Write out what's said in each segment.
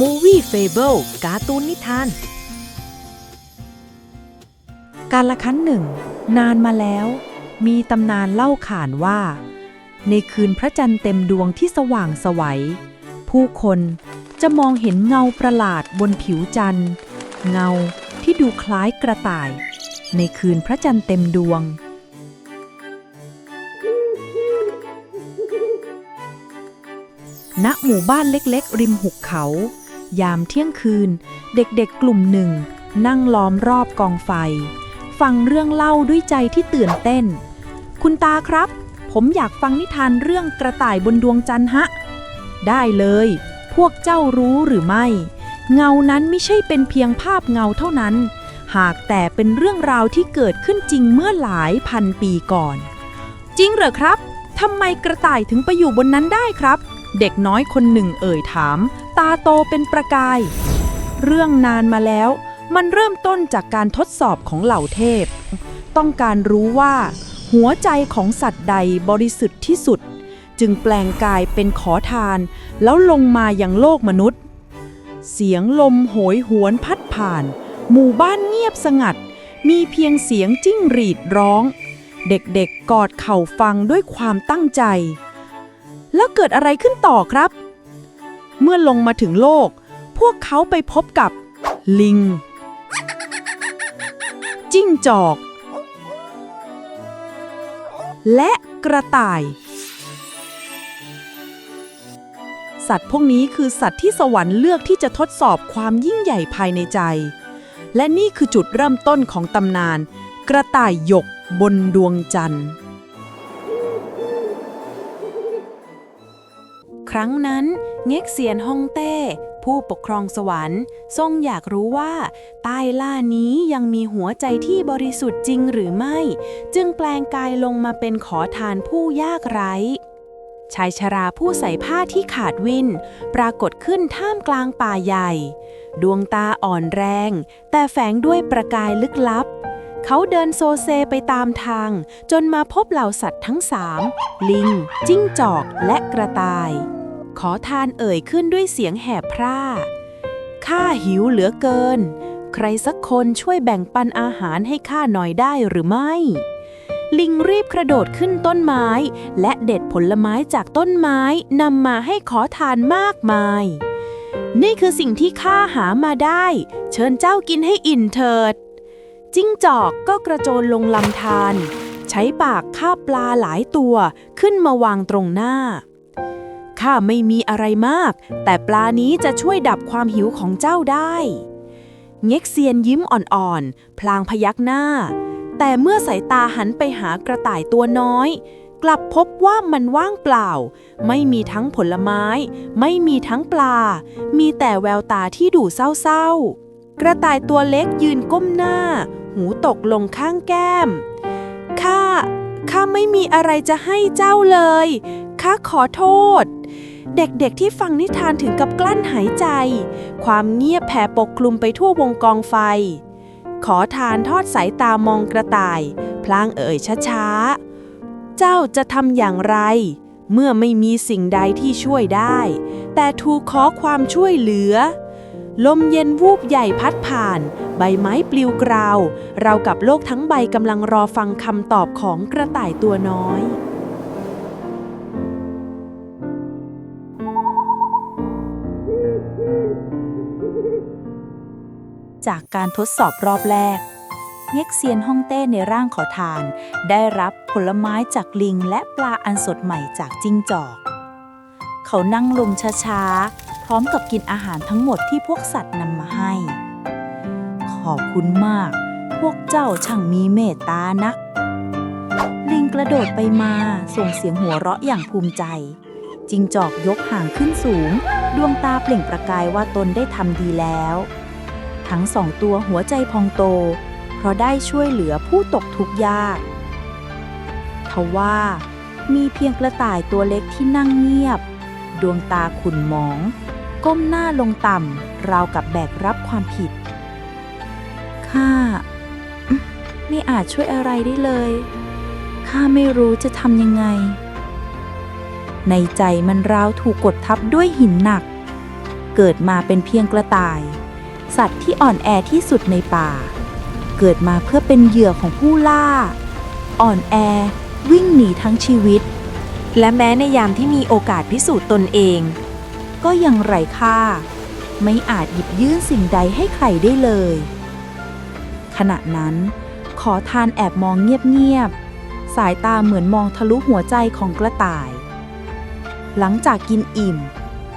Movie Fable การ์ตูนนิทาน การละครั้งหนึ่ง นานมาแล้ว มีตำนานเล่าขานว่า ในคืนพระจันทร์เต็มดวงที่สว่างไสวัย ผู้คนจะมองเห็นเงาประหลาดบนผิวจันทร์ เงาที่ดูคล้ายกระต่าย ในคืนพระจันทร์เต็มดวงณหมู่บ้านเล็กๆ ริมหุบเขา ยามเที่ยงคืน เด็กๆกลุ่มหนึ่ง นั่งล้อมรอบกองไฟ ฟังเรื่องเล่าด้วยใจที่ตื่นเต้น คุณตาครับ ผมอยากฟังนิทานเรื่องกระต่ายบนดวงจันทร์ฮะ ได้เลย พวกเจ้ารู้หรือไม่ เงานั้นไม่ใช่เป็นเพียงภาพเงาเท่านั้น หากแต่เป็นเรื่องราวที่เกิดขึ้นจริงเมื่อหลายพันปีก่อน จริงเหรอครับทำไมกระต่ายถึงไปอยู่บนนั้นได้ครับ เด็กน้อยคนหนึ่งเอ่ยถาม ตาโตเป็นประกาย เรื่องนานมาแล้ว มันเริ่มต้นจากการทดสอบของเหล่าเทพ ต้องการรู้ว่า หัวใจของสัตว์ใดบริสุทธิ์ที่สุด จึงแปลงกายเป็นขอทาน แล้วลงมาอยังโลกมนุษย์ เสียงลมโหยหวนพัดผ่าน หมู่บ้านเงียบสงัด มีเพียงเสียงจิ้งหรีดร้อง เด็กๆกอดเข่าฟังด้วยความตั้งใจ แล้วเกิดอะไรขึ้นต่อครับ เมื่อลงมาถึงโลก พวกเขาไปพบกับลิง จิ้งจอก และกระต่าย สัตว์พวกนี้คือสัตว์ที่สวรรค์เลือกที่จะทดสอบความยิ่งใหญ่ภายในใจ และนี่คือจุดเริ่มต้นของตำนาน กระต่ายหยกบนดวงจันทร์ ครั้งนั้น เง็กเซียนฮ่องเต้ ผู้ปกครองสวรรค์ทรงอยากรู้ว่า ใต้ล่านี้ยังมีหัวใจที่บริสุทธิ์จริงหรือไม่ จึงแปลงกายลงมาเป็นขอทานผู้ยากไร้ชายชราผู้ใส่ผ้าที่ขาดวิน ปรากฏขึ้นท่ามกลางป่าใหญ่ ดวงตาอ่อนแรง แต่แฝงด้วยประกายลึกลับ เขาเดินโซเซไปตามทาง จนมาพบเหล่าสัตว์ทั้งสาม ลิง จิ้งจอกและกระต่าย ขอทานเอ่ยขึ้นด้วยเสียงแหบพร่า ข้าหิวเหลือเกิน ใครสักคนช่วยแบ่งปันอาหารให้ข้าหน่อยได้หรือไม่ ลิงรีบกระโดดขึ้นต้นไม้ และเด็ดผลไม้จากต้นไม้นำมาให้ขอทานมากมาย นี่คือสิ่งที่ข้าหามาได้ เชิญเจ้ากินให้อิ่มเถิด จิ้งจอกก็กระโจนลงลำธารใช้ปากคาบปลาหลายตัวขึ้นมาวางตรงหน้า ข้าไม่มีอะไรมาก แต่ปลานี้จะช่วยดับความหิวของเจ้าได้เง็กเซียนยิ้มอ่อนๆ พลางพยักหน้า แต่เมื่อสายตาหันไปหากระต่ายตัวน้อย กลับพบว่ามันว่างเปล่า ไม่มีทั้งผลไม้ ไม่มีทั้งปลา มีแต่แววตาที่ดูเศร้าๆ กระต่ายตัวเล็กยืนก้มหน้า หูตกลงข้างแก้ม ข้า ข้าไม่มีอะไรจะให้เจ้าเลย ข้าขอโทษ เด็กๆที่ฟังนิทานถึงกับกลั้นหายใจ ความเงียบแผ่ปกคลุมไปทั่ววงกองไฟ ขอทานทอดสายตามองกระต่าย พลางเอ่ยช้าๆ เจ้าจะทำอย่างไร เมื่อไม่มีสิ่งใดที่ช่วยได้ แต่ถูกขอความช่วยเหลือ ลมเย็นวูบใหญ่พัดผ่าน ใบไม้ปลิวกราว เรากับโลกทั้งใบกำลังรอฟังคำตอบของกระต่ายตัวน้อย จากการทดสอบรอบแรก เง็กเซียนฮ่องเต้ในร่างขอทาน ได้รับผลไม้จากลิงและปลาอันสดใหม่จากจิ้งจอก เขานั่งลงช้าๆ พร้อมกับกินอาหารทั้งหมดที่พวกสัตว์นำมาให้ ขอบคุณมาก พวกเจ้าช่างมีเมตตานัก ลิงกระโดดไปมาส่งเสียงหัวเราะอย่างภูมิใจจิงจอกยกหางขึ้นสูง ดวงตาเปล่งประกายว่าตนได้ทำดีแล้ว ทั้งสองตัวหัวใจพองโต เพราะได้ช่วยเหลือผู้ตกทุกข์ยากทว่า มีเพียงกระต่ายตัวเล็กที่นั่งเงียบ ดวงตาขุ่นหมอง ก้มหน้าลงต่ำราวกับแบกรับความผิด ข้า ไม่อาจช่วยอะไรได้เลย ข้าไม่รู้จะทำยังไง ในใจมันราวถูกกดทับด้วยหินหนัก เกิดมาเป็นเพียงกระต่าย สัตว์ที่อ่อนแอที่สุดในป่า เกิดมาเพื่อเป็นเหยื่อของผู้ล่า อ่อนแอ วิ่งหนีทั้งชีวิต และแม้ในยามที่มีโอกาสพิสูจน์ตนเอง ก็ยังไร้ค่า ไม่อาจหยิบยื่นสิ่งใดให้ใครได้เลย ขณะนั้น ขอทานแอบมองเงียบๆสายตาเหมือนมองทะลุหัวใจของกระต่าย หลังจากกินอิ่ม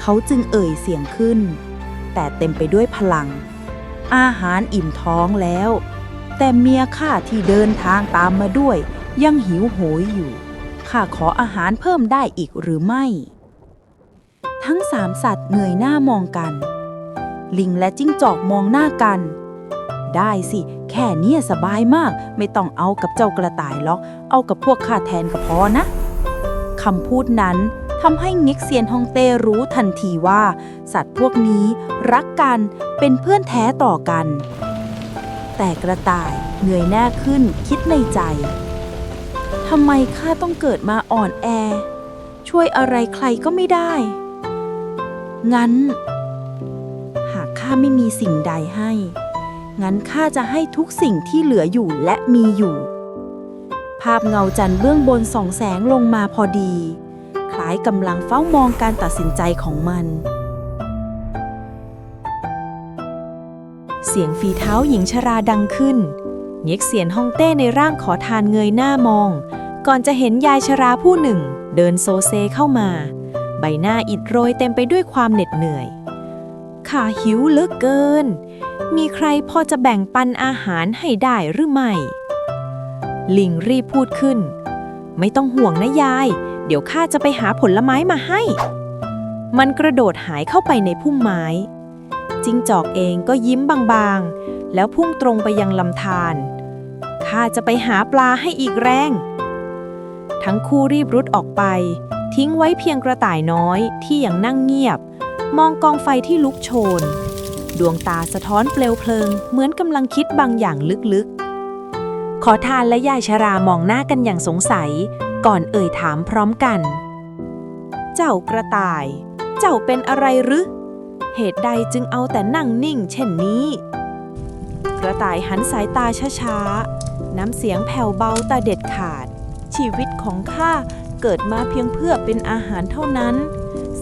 เขาจึงเอ่ยเสียงขึ้น แต่เต็มไปด้วยพลัง อาหารอิ่มท้องแล้ว แต่เมียข้าที่เดินทางตามมาด้วย ยังหิวโหยอยู่ข้าขออาหารเพิ่มได้อีกหรือไม่ ทั้งสามสัตว์เงยหน้ามองกัน ลิงและจิ้งจอกมองหน้ากัน ได้สิ แค่นี้สบายมากไม่ต้องเอากับเจ้ากระต่ายหรอก เอากับพวกข้าแทนก็พอนะคำพูดนั้น ทำให้เง็กเซียนฮองเต้รู้ทันทีว่า สัตว์พวกนี้รักกันเป็นเพื่อนแท้ต่อกัน แต่กระต่ายเงยหน้าขึ้นคิดในใจทำไมข้าต้องเกิดมาอ่อนแอ ช่วยอะไรใครก็ไม่ได้ งั้น หากข้าไม่มีสิ่งใดให้ งั้นข้าจะให้ทุกสิ่งที่เหลืออยู่และมีอยู่ ภาพเงาจันทร์เบื้องบนส่องแสงลงมาพอดี ล้ายกำลังเฝ้ามองการตัดสินใจของมัน เสียงฝีเท้าหญิงชราดังขึ้นเง็กเซียนฮ่องเต้ในร่างขอทานเงยหน้ามอง ก่อนจะเห็นยายชราผู้หนึ่ง เดินโซเซเข้ามา ใบหน้าอิดโรยเต็มไปด้วยความเหน็ดเหนื่อยข้าหิวเหลือเกิน มีใครพอจะแบ่งปันอาหารให้ได้หรือไม่ ลิงรีบพูดขึ้น ไม่ต้องห่วงนะยาย เดี๋ยวข้าจะไปหาผลไม้มาให้ มันกระโดดหายเข้าไปในพุ่มไม้ จิ้งจอกเองก็ยิ้มบางๆ แล้วพุ่งตรงไปยังลำธาร ข้าจะไปหาปลาให้อีกแรง ทั้งคู่รีบรุดออกไป ทิ้งไว้เพียงกระต่ายน้อยที่ยังนั่งเงียบ มองกองไฟที่ลุกโชน ดวงตาสะท้อนเปลวเพลิง เหมือนกำลังคิดบางอย่างลึกๆ ขอทานและยายชรามองหน้ากันอย่างสงสัย ก่อนเอ่ยถามพร้อมกัน เจ้ากระต่าย เจ้าเป็นอะไรหรือ เหตุใดจึงเอาแต่นั่งนิ่งเช่นนี้ กระต่ายหันสายตาช้าๆ น้ำเสียงแผ่วเบาแต่เด็ดขาด ชีวิตของข้าเกิดมาเพียงเพื่อเป็นอาหารเท่านั้น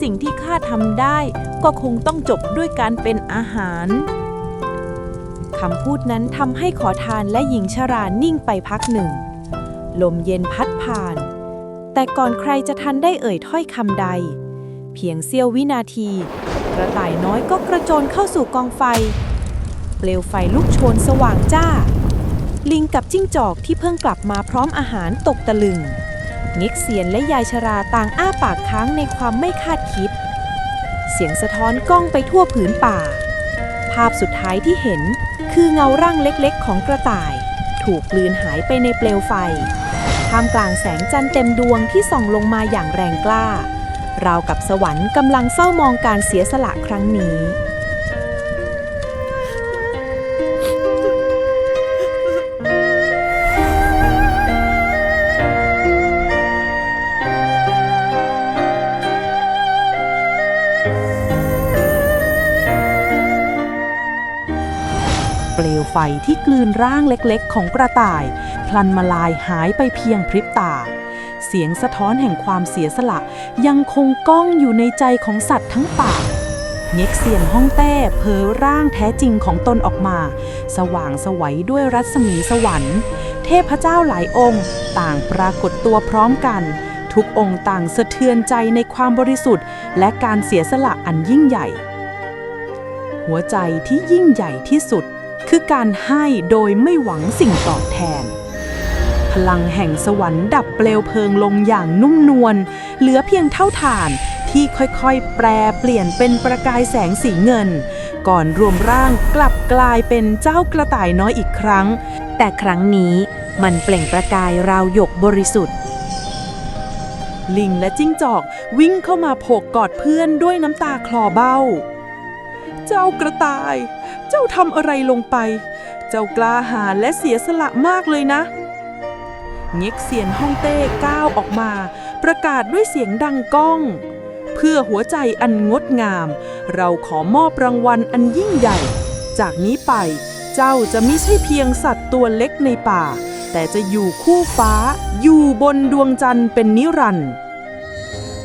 สิ่งที่ข้าทำได้ก็คงต้องจบด้วยการเป็นอาหารคำพูดนั้นทำให้ขอทานและหญิงชรานิ่งไปพักหนึ่ง ลมเย็นพัดผ่าน แต่ก่อนใครจะทันได้เอ่ยถ้อยคำใด เพียงเสี้ยววินาที กระต่ายน้อยก็กระโจนเข้าสู่กองไฟ เปลวไฟลุกโชนสว่างจ้า ลิงกับจิ้งจอกที่เพิ่งกลับมาพร้อมอาหารตกตะลึงเง็กเซียนและยายชราต่างอ้าปากค้างในความไม่คาดคิด เสียงสะท้อนก้องไปทั่วผืนป่า ภาพสุดท้ายที่เห็นคือเงาร่างเล็กๆของกระต่าย ถูกกลืนหายไปในเปลวไฟ ท่ามกลางแสงจันทร์เต็มดวงที่ส่องลงมาอย่างแรงกล้าราวกับสวรรค์กำลังเฝ้ามองการเสียสละครั้งนี้ เปลวไฟที่กลืนร่างเล็กๆ ของกระต่าย พลันมาลายหายไปเพียงพริบตา เสียงสะท้อนแห่งความเสียสละยังคงก้องอยู่ในใจของสัตว์ทั้งป่าเง็กเซียนฮ่องเต้เผยร่างแท้จริงของตนออกมา สว่างสวัยด้วยรัศมีสวรรค์ เทพเจ้าหลายองค์ ต่างปรากฏตัวพร้อมกัน ทุกองค์ต่างสะเทือนใจในความบริสุทธิ์ และการเสียสละอันยิ่งใหญ่ หัวใจที่ยิ่งใหญ่ที่สุด คือการให้โดยไม่หวังสิ่งตอบแทน พลังแห่งสวรรค์ดับเปลวเพลิงลงอย่างนุ่มนวล เหลือเพียงเท่าฐานที่ค่อยๆ แปรเปลี่ยนเป็นประกายแสงสีเงิน ก่อนรวมร่างกลับกลายเป็นเจ้ากระต่ายน้อยอีกครั้ง แต่ครั้งนี้มันเปล่งประกายราวหยกบริสุทธิ์ ลิงและจิ้งจอกวิ่งเข้ามาโผกกอดเพื่อนด้วยน้ำตาคลอเบ้า เจ้ากระต่าย เจ้าทำอะไรลงไป เจ้ากล้าหาญและเสียสละมากเลยนะ เง็กเซียนฮ่องเต้ก้าวออกมา ประกาศด้วยเสียงดังก้อง เพื่อหัวใจอันงดงาม เราขอมอบรางวัลอันยิ่งใหญ่ จากนี้ไปเจ้าจะไม่ใช่เพียงสัตว์ตัวเล็กในป่า แต่จะอยู่คู่ฟ้า อยู่บนดวงจันทร์เป็นนิรันดร์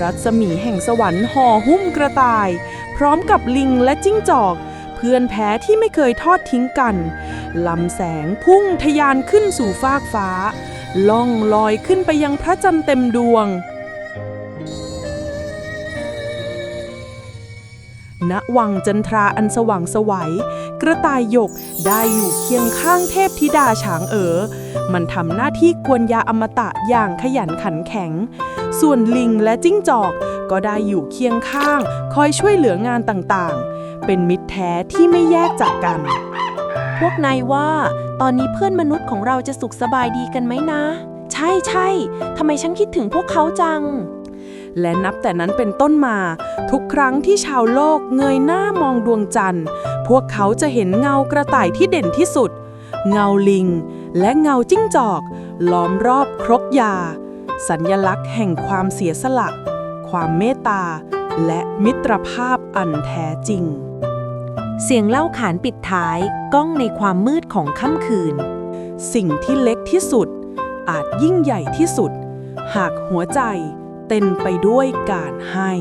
รัศมีแห่งสวรรค์ห่อหุ้มกระต่าย พร้อมกับลิงและจิ้งจอก เพื่อนแพ้ที่ไม่เคยทอดทิ้งกันลำแสงพุ่งทะยานขึ้นสู่ฟากฟ้า ล่องลอยขึ้นไปยังพระจันทร์เต็มดวง ณ วังจันทราอันสว่างสวัย กระต่ายหยกได้อยู่เคียงข้างเทพธิดาฉางเอ๋อ มันทำหน้าที่กวนยาอมตะอย่างขยันขันแข็ง ส่วนลิงและจิ้งจอกก็ได้อยู่เคียงข้าง คอยช่วยเหลืองานต่างๆ เป็นมิตรแท้ที่ไม่แยกจากกัน พวกนายว่า ตอนนี้เพื่อนมนุษย์ของเราจะสุขสบายดีกันไหมนะ ใช่ใช่ทำไมฉันคิดถึงพวกเขาจัง และนับแต่นั้นเป็นต้นมา ทุกครั้งที่ชาวโลกเงยหน้ามองดวงจันทร์ พวกเขาจะเห็นเงากระต่ายที่เด่นที่สุด เงาลิง และเงาจิ้งจอก ล้อมรอบครกยา สัญญลักษณ์แห่งความเสียสละ ความเมตตาและมิตรภาพอันแท้จริง เสียงเล่าขานปิดท้ายก้องในความมืดของค่ำคืน สิ่งที่เล็กที่สุด อาจยิ่งใหญ่ที่สุด หากหัวใจเต้นไปด้วยการให้